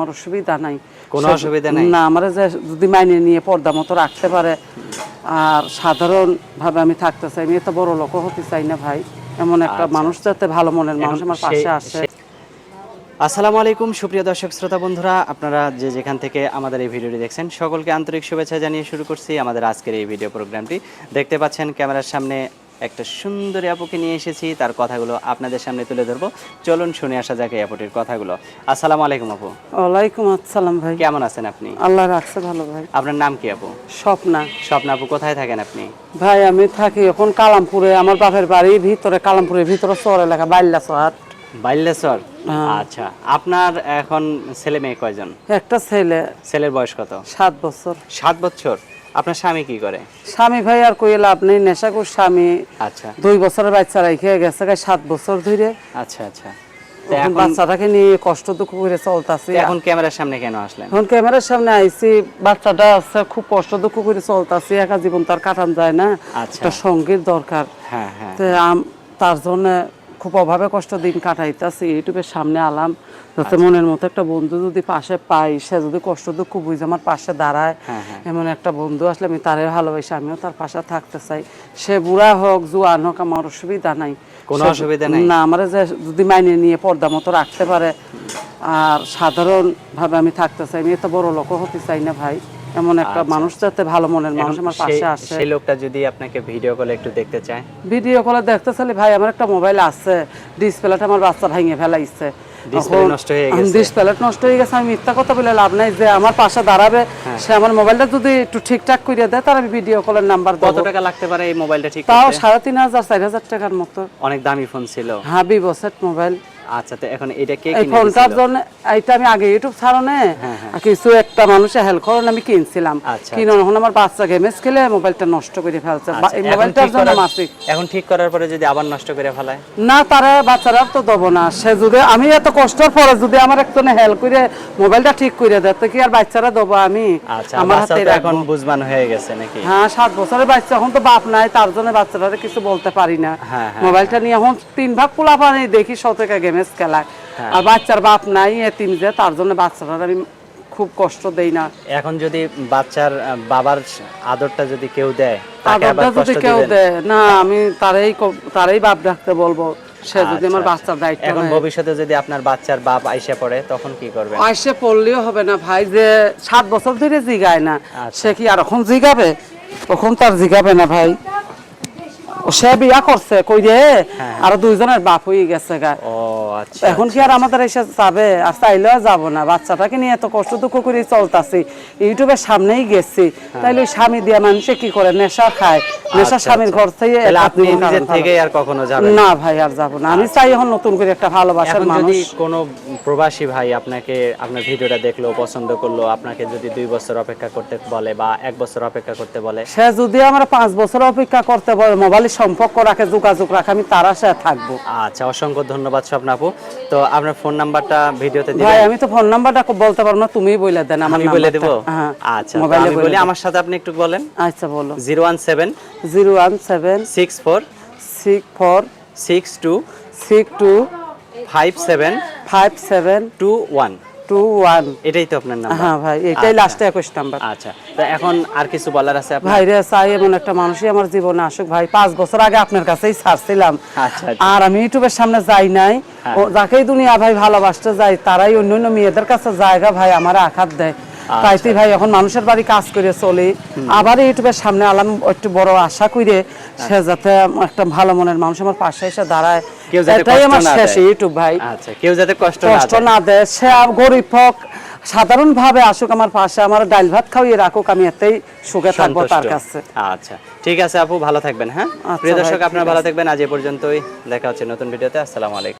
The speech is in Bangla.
আমার অসুবিধা নাই। কোনো অসুবিধা নাই? না আমার যে যদি মাইনে নিয়ে পর্দা মতো রাখতে পারে আর সাধারণ ভাবে আমি থাকতে চাই আমি এত বড় লোক হতে চাই না ভাই। এমন একটা মানুষ যাতে ভালো মনের মানুষ আমার পাশে আসে আসসালামু আলাইকুম সুপ্রিয় দর্শক শ্রোতা বন্ধুরা আপনারা যে যেখান থেকে আমাদের এই ভিডিওটি দেখছেন সকলকে আন্তরিক শুভেচ্ছা জানিয়ে শুরু করছি আমাদের আজকের এই ভিডিও প্রোগ্রামটি। দেখতে পাচ্ছেন ক্যামেরার সামনে একটা সুন্দর আপুকে নিয়ে এসেছি তার কথাগুলো আপনাদের সামনে তুলে ধরবো। চলুন শুনে আসা যাক এই আপুটির কথাগুলো। আসসালামু আলাইকুম আপু। ওয়ালাইকুম আসসালাম ভাই। কেমন আছেন আপনি? আল্লাহ রাখছে ভালো ভাই। আপনার নাম কি আপু? স্বপ্না। স্বপ্ন আপু কোথায় থাকেন আপনি? ভাই আমি থাকি এখন কালামপুরে। আমার বাপের বাড়ি ভিতরে কালামপুরের ভিতরে শহর এলাকা বাইল্লা শহর বাইল্লেশ্বর আচ্ছা আপনার এখন ছেলে মেয়ে কয়জন? একটা ছেলে। ছেলের বয়স কত? সাত বছর। সাত বছর। আপনার স্বামী কি করে? স্বামী ভাই আর কই লাভ নেই নেশাকুর স্বামী। আচ্ছা। দুই বছরের বাচ্চা রেখে গেছে গায়ে সাত বছর ধরে আচ্ছা আচ্ছা। এখন বাচ্চাটাকে নিয়ে কষ্ট দুঃখ করে চলতেছি। এখন ক্যামেরার সামনে কেন আসলেন? এখন ক্যামেরার সামনে আইছি বাচ্চাটা আছে খুব কষ্ট দুঃখ করে চলতেছি একা জীবন তার কাটান যায় না। আচ্ছা। একটা সংগীত দরকার। হ্যাঁ হ্যাঁ। তো তার জন্য খুব অভাবে কষ্ট দিন কাটাইতেছি ইউটিউবের সামনে আলাম যাতে আচ্ছা। মনের মতো একটা বন্ধু যদি পাশে পাই সে যদি কষ্ট দুঃখ বুঝে আমার পাশে দাঁড়ায় হ্যাঁ, হ্যাঁ। এমন একটা বন্ধু আসলে আমি তারে ভালোবাসি আমিও তার পাশে থাকতে চাই সে বুড়া হোক জুয়ান হোক আমার অসুবিধা নাই কোনো অসুবিধা নাই? না আমার যে যদি মাইনে নিয়ে পর্দা মতো রাখতে পারে আর সাধারণ ভাবে আমি থাকতে চাই আমি এত বড় লোক হতে চাই না ভাই এমন একটা মানুষ যাতে ভালো মনের মানুষ আমার পাশে আসে। সেই লোকটা যদি আপনাকে ভিডিও কলে একটু দেখতে চায়? ভিডিও কলে দেখতে চাইলে ভাই আমার একটা মোবাইল আছে। ডিসপ্লেটা আমার বাচ্চা ভেঙে ফেলাইছে। নষ্ট হয়ে গেছে? আমি মিথ্যা কথা বলে লাভ নাই যে আমার পাশে দাঁড়াবে। হ্যাঁ। সে আমার মোবাইলটা যদি একটু ঠিকঠাক করে দেয় তার আমি ভিডিও কলের নাম্বার কত টাকা লাগতে পারে এই মোবাইলটা ঠিক তাও করতে? সাড়ে তিন হাজার চার হাজার টাকার মতো। অনেক দামি ফোন ছিল। হ্যাঁ ভিভো সেট মোবাইল আচ্ছা তো এখন এটা কে এই ফোনটার জন্য এইটা আমি আগে ইউটিউব ছাড়নে। কিছু একটা হেল্প করেন আমি কিনছিলাম। আচ্ছা, কিনে এখন আমার বাচ্চা গেমেস খেলে মোবাইলটা নষ্ট করে ফেলছে। আচ্ছা, এই মোবাইলটার জন্য মাসিক এখন ঠিক করার পরে যদি আবার নষ্ট করে ফেলায়? না তারা বাচ্চারা তো দেবো না। সে যদি আমি এত কষ্টের পরে যদি আমার একজনে হেল্প করে মোবাইলটা ঠিক করে দেয় তো কি আর বাচ্চারা দেবো আমি? আচ্ছা আমার হাতে এখন বুঝবান হয়ে গেছে নাকি? হ্যাঁ সাত বছরের বাচ্চা এখন তো বাপ নাই তার জন্য বাচ্চারা কিছু বলতে পারি না। হ্যাঁ, হ্যাঁ, মোবাইলটা নিয়ে এখন তিন ভাগ পোলা পানি দেখি শতকা গেমেস খেলায়। আর বাচ্চার বাপ নাই এতিম যে তার জন্য বাচ্চারা আমি খুব কষ্ট দেই না। এখন যদি বাচ্চার বাবার আদরটা যদি কেউ দেয় আদরটা যদি কেউ দেয় না আমি তারাই তারাই বাপ রাখতে বলব। সে যদি আমার আচ্ছা, বাচ্চার দায়িত্ব এখন ভবিষ্যতে যদি আপনার বাচ্চার বাপ আইসা পড়ে তখন কি করবেন? আইসে পড়লেও হবে না ভাই যে সাত বছর ধরে জিগায় না আচ্ছা। সে কি আর এখন জিগাবে? তখন তার জিগাবে না ভাই। সে বিয়া করছে কই রে আর দুইজনের বাপ হয়ে গেছে গা। আচ্ছা এখন কি আর আমাদের এসে যাবে? আর চাইলেও যাব না। বাচ্চাটাকে নিয়ে এত কষ্ট দুঃখ করে চলতাছি। ইউটিউবের সামনেই গেছি। তাইলে স্বামী দিয়া মানুষে কি করে? নেশা খায়। নেশা আচ্ছা, স্বামীর ঘর থেকে আপনি নিজের থেকে আর কখনো যাবেন? না? ভাই আর যাব না। আমি চাই এখন নতুন করে একটা ভালোবাসার মানুষ। কোনো প্রবাসী ভাই আপনাকে আপনার ভিডিওটা দেখল পছন্দ করল আপনাকে যদি দুই বছর অপেক্ষা করতে বলে বা এক বছর অপেক্ষা করতে বলে সে যদি আমরা পাঁচ বছর অপেক্ষা করতে বলে মোবাইলের সম্পর্ক রাখে যোগাযোগ রাখে আমি তার আশায় থাকব। আচ্ছা অসংখ্য ধন্যবাদ স্বপ্ন আপু। তো আপনার ফোন নাম্বারটা ভিডিওতে ভাই আমি তো ফোন নাম্বারটা বলতে পারব না তুমিই বলে দেন আমার আমি বলে দেব? হ্যাঁ আচ্ছা মোবাইল মোবাইলে বলি আমার সাথে আপনি একটু বলেন। আচ্ছা বলো। Zero one seven zero one seven six four six four six two one এটাই তো আপনার হ্যাঁ ভাই এটাই লাস্টে একুশ নাম্বার আচ্ছা তো এখন আর কিছু বলার আছে আপনার? ভাই রে চাই এমন একটা মানুষই আমার জীবনে আসুক। ভাই পাঁচ বছর আগে আপনার কাছেই ছাড়ছিলাম। আচ্ছা আচ্ছা। আর আমি ইউটিউবের সামনে যাই নাই। হ্যাঁ। যাকেই দুনিয়া ভাই ভালোবাসতে যাই তারাই অন্য অন্য মেয়েদের কাছে জায়গা ভাই আমার আঘাত দেয়। আচ্ছা। তাইতে ভাই এখন মানুষের বাড়ি কাজ করে চলি। আবার ইউটিউবের সামনে আলাম একটু বড় আশা করে সে যাতে একটা ভালো মনের মানুষ আমার পাশে এসে দাঁড়ায়। এটাই আমার শেষ ইউটিউব ভাই। আচ্ছা কেউ যাতে কষ্ট কষ্ট না দেয় সে গরিব হোক সাধারণ ভাবে আসুক আমার পাশে আমার ডাল ভাত খাওয়িয়ে রাখুক আমি এতেই সুখে থাকব তার কাছে। আচ্ছা ঠিক আছে আপু ভালো থাকবেন হ্যাঁ? আচ্ছা প্রিয় দর্শক আপনারা ভালো থাকবেন আজ এ পর্যন্তই। দেখা হচ্ছে নতুন ভিডিওতে আসসালামু আলাইকুম।